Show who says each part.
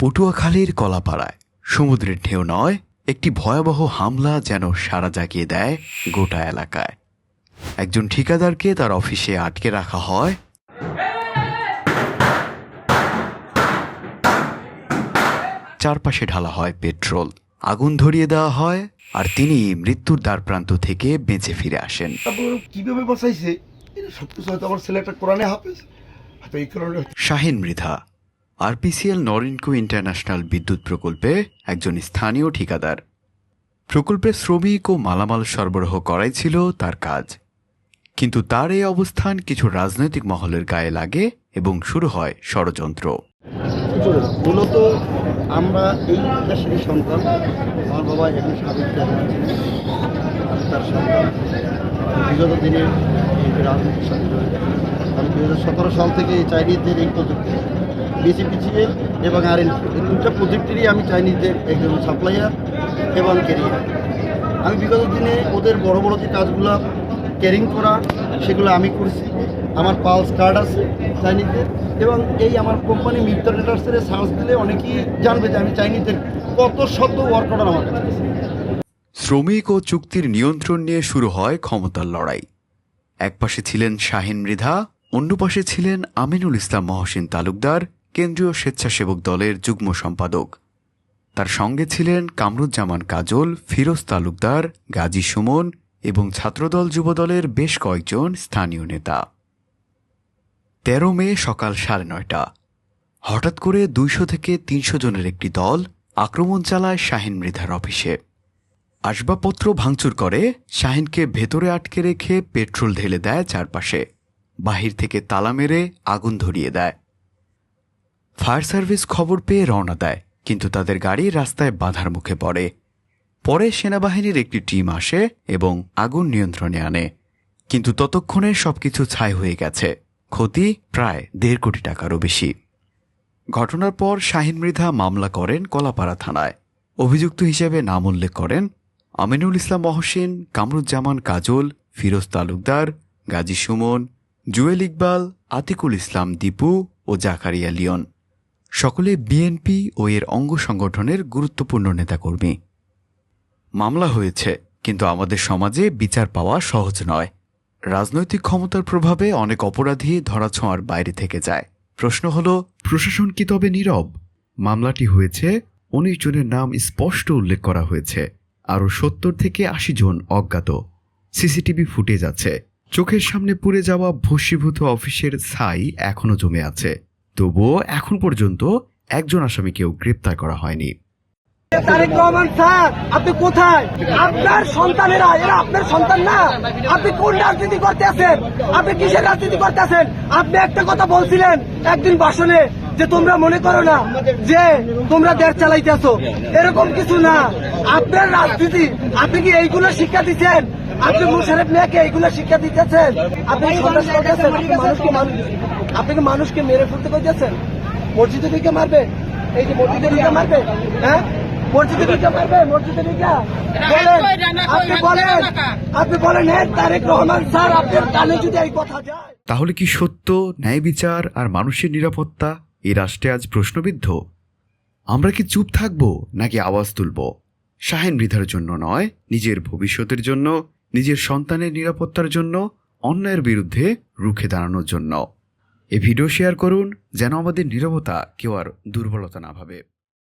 Speaker 1: পটুয়াখালীর কলাপাড়ায়। সমুদ্রের ঢেউ নয় একটি ভয়াবহ হামলা যেন সারা জাগিয়ে দেয় গোটা এলাকায়। একজন ঠিকাদারকে তার অফিসে আটকে রাখা হয়। চারপাশে ঢালা হয় পেট্রোল। আগুন ধরিয়ে দেওয়া হয় আর তিনি মৃত্যুর দ্বার প্রান্ত থেকে বেঁচে ফিরে আসেন।
Speaker 2: কীভাবে বাঁচাইছে? এটা সব হয়তো আমার ছেলে একটা কোরআনে হাফেজ।
Speaker 1: Shahin Mridha RPCL Norinco international বিদ্যুৎ প্রকল্পে একজন স্থানীয় ঠিকাদার। প্রকল্পে শ্রমিক ও মালামাল সরবরাহ করাই ছিল তার কাজ। কিন্তু তার এই অবস্থান কিছু রাজনৈতিক মহলের গায়ে লাগে এবং শুরু হয় ষড়যন্ত্র।
Speaker 2: মূলত আমরা এই দেশেরই সন্তান, আমার বাবা এখন সাবেক আমি তার সন্তান বিগত দিনে রাজনীতির সাথে আমি দু সাল থেকে চাইনিজদের এই প্রযুক্তি বিসিপিসিএল এবং আর দুটা প্রজেক্টেরই আমি চাইনিজদের একজন সাপ্লাইয়ার এবং ক্যারিয়ার আমি বিগত দিনে ওদের বড় বড় যে কাজগুলো ক্যারিং করা, সেগুলো আমি করছি। আমার পালস কার্ড আছে চাইনিজদের এবং এই আমার কোম্পানি মিত্র ট্রেডার্সের সার্চ দিলে অনেকেই জানবে যে আমি চাইনিজদের কত শব্দ ওয়ার্ক অর্ডার আমার কাছে
Speaker 1: শ্রমিক ও চুক্তির নিয়ন্ত্রণ নিয়ে শুরু হয় ক্ষমতার লড়াই। একপাশে ছিলেন শাহিন মৃধা অন্য পাশে ছিলেন আমিনুল ইসলাম মহসিন তালুকদার কেন্দ্রীয় স্বেচ্ছাসেবক দলের যুগ্ম সম্পাদক। তার সঙ্গে ছিলেন কামরুজ্জামান কাজল, ফিরোজ তালুকদার, গাজী সুমন এবং ছাত্রদল যুবদলের বেশ কয়েকজন স্থানীয় নেতা। তেরো মে সকাল সাড়ে নয়টা। হঠাৎ করে দুইশো থেকে তিনশো জনের একটি দল আক্রমণ চালায় শাহিন মৃধার অফিসে। আসবাবপত্র ভাঙচুর করে, শাহিনকে ভেতরে আটকে রেখে পেট্রোল ঢেলে দেয় চারপাশে। বাহির থেকে তালা মেরে আগুন ধরিয়ে দেয়। ফায়ার সার্ভিস খবর পেয়ে রওনা দেয়, কিন্তু তাদের গাড়ি রাস্তায় বাধার মুখে পড়ে। পরে সেনাবাহিনীর একটি টিম আসে এবং আগুন নিয়ন্ত্রণে আনে, কিন্তু ততক্ষণে সবকিছু ছাই হয়ে গেছে। ক্ষতি প্রায় দেড় কোটি টাকারও বেশি। ঘটনার পর শাহিন মৃধা মামলা করেন কলাপাড়া থানায়। অভিযুক্ত হিসেবে নাম উল্লেখ করেন আমিনুল ইসলাম মহসিন, কামরুজ্জামান কাজল, ফিরোজ তালুকদার, গাজী সুমন, জুয়েল ইকবাল, আতিকুল ইসলাম দীপু ও জাকারিয়া লিয়ন সকলে বিএনপি ও এর অঙ্গ সংগঠনের গুরুত্বপূর্ণ নেতাকর্মী। মামলা হয়েছে, কিন্তু আমাদের সমাজে বিচার পাওয়া সহজ নয়। রাজনৈতিক ক্ষমতার প্রভাবে অনেক অপরাধী ধরাছোঁয়ার বাইরে থেকে যায়। প্রশ্ন হল, প্রশাসন কি তবে নীরব? মামলাটি হয়েছে, উনিশ জনের নাম স্পষ্ট উল্লেখ করা হয়েছে, আরও সত্তর থেকে আশি জন অজ্ঞাত। সিসিটিভি ফুটেজ আছে। চোখের সামনে পুড়ে যাওয়া ভস্মীভূত অফিসের ছাই এখনও জমে আছে। তবুও এখন পর্যন্ত একজন আসামিকেও গ্রেপ্তার করা হয়নি।
Speaker 3: তারেক রহমান স্যার, আপনি কোথায়? আপনার সন্তানেরা, এরা আপনার সন্তান না। আপনি কোন রাজনীতি করতে আছেন? আপনি কিসের রাজনীতি করতে আছেন? আপনি একটা কথা বলছিলেন একদিন ভাষণে যে তোমরা মনে করো না যে তোমরা দেশ চালাইতেছো এরকম কিছু না। আপনার রাজনীতি, আপনি কি এইগুলো শিক্ষা দিচ্ছেন? আপনি মুশারেফ মেয়েকে এইগুলো শিক্ষা দিতেছেন আপনি সন্ত্রাস করতেছেন মানুষকে মানুষ আপনি কি মানুষকে মেরে ফেলতে করতেছেন মসজিদে ঢুকে মারবে? এই যে মসজিদে ঢুকে মারবে? হ্যাঁ? মসজিদে ঢুকে মারবে? মসজিদে ঢুকে? বলেন আপনি বলেন আপনি বলেন হ্যাঁ তারেক রহমান স্যার আপনার কানে যদি এই কথা যায়।
Speaker 1: তাহলে কি সত্য ন্যায় বিচার আর মানুষের নিরাপত্তা? এই রাষ্ট্রে আজ প্রশ্নবিদ্ধ। আমরা কি চুপ থাকব নাকি আওয়াজ তুলব? শাহেন মৃধার জন্য নয় নিজের ভবিষ্যতের জন্য নিজের সন্তানের নিরাপত্তার জন্য অন্যায়ের বিরুদ্ধে রুখে দাঁড়ানোর জন্য। এ ভিডিও শেয়ার করুন যেন আমাদের নিরবতা কেউ আর দুর্বলতা না ভাবে।